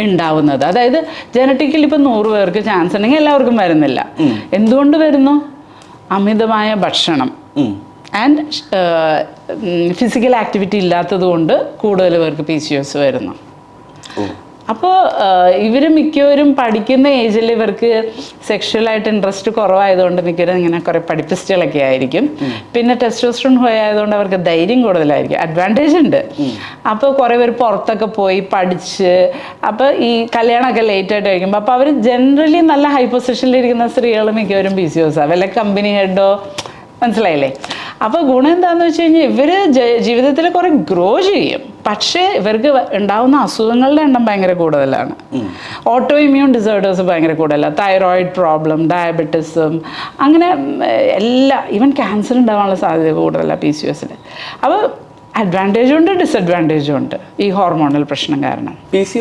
ഉണ്ടാവുന്നത്. അതായത് ജനറ്റിക്കലി ഇപ്പം നൂറ് പേർക്ക് ചാൻസ് ഉണ്ടെങ്കിൽ എല്ലാവർക്കും വരുന്നില്ല. എന്തുകൊണ്ട് വരുന്നു? അമിതമായ ഭക്ഷണം. ആൻഡ് ഫിസിക്കൽ ആക്ടിവിറ്റി ഇല്ലാത്തത് കൊണ്ട് കൂടുതൽ പേർക്ക് പി സി ഒസ് വരുന്നു. അപ്പോൾ ഇവർ മിക്കവരും പഠിക്കുന്ന ഏജിൽ ഇവർക്ക് സെക്ഷുവലായിട്ട് ഇൻട്രസ്റ്റ് കുറവായതുകൊണ്ട് മിക്കവരും ഇങ്ങനെ കുറേ പഠിപ്പിസ്റ്റുകളൊക്കെ ആയിരിക്കും. പിന്നെ ടെസ്റ്റോസ്ട്രോൺ ഹൈ ആയതുകൊണ്ട് അവർക്ക് ധൈര്യം കൂടുതലായിരിക്കും. അഡ്വാന്റേജ് ഉണ്ട്. അപ്പോൾ കുറേ പേര് പുറത്തൊക്കെ പോയി പഠിച്ച് അപ്പോൾ ഈ കല്യാണമൊക്കെ ലേറ്റായിട്ട് കഴിക്കുമ്പോൾ അപ്പോൾ അവർ ജനറലി നല്ല ഹൈ പൊസിഷനിലിരിക്കുന്ന സ്ത്രീകൾ മിക്കവരും ബിസിയോസാണ് സി വല്ല കമ്പനി ഹെഡോ മനസ്സിലായില്ലേ? അപ്പോൾ ഗുണം എന്താണെന്ന് വെച്ച് കഴിഞ്ഞാൽ ഇവർ ജീവിതത്തിൽ കുറേ ഗ്രോ ചെയ്യും. പക്ഷേ ഇവർക്ക് ഉണ്ടാകുന്ന ഉണ്ടാവുന്ന അസുഖങ്ങളുടെ എണ്ണം ഭയങ്കര കൂടുതലാണ്. ഓട്ടോ ഇമ്മ്യൂൺ ഡിസോർഡേഴ്സ് ഭയങ്കര കൂടുതലാണ് തൈറോയിഡ് പ്രോബ്ലം ഡയബറ്റിസും അങ്ങനെ എല്ലാ ഈവൻ ക്യാൻസർ ഉണ്ടാവാനുള്ള സാധ്യത കൂടുതലാണ് പി സി എസിൽ അപ്പോൾ അഡ്വാന്റേജും ഉണ്ട് ഡിസഡ്വാന്റേജും ഉണ്ട് ഈ ഹോർമോണൽ പ്രശ്നം കാരണം. P C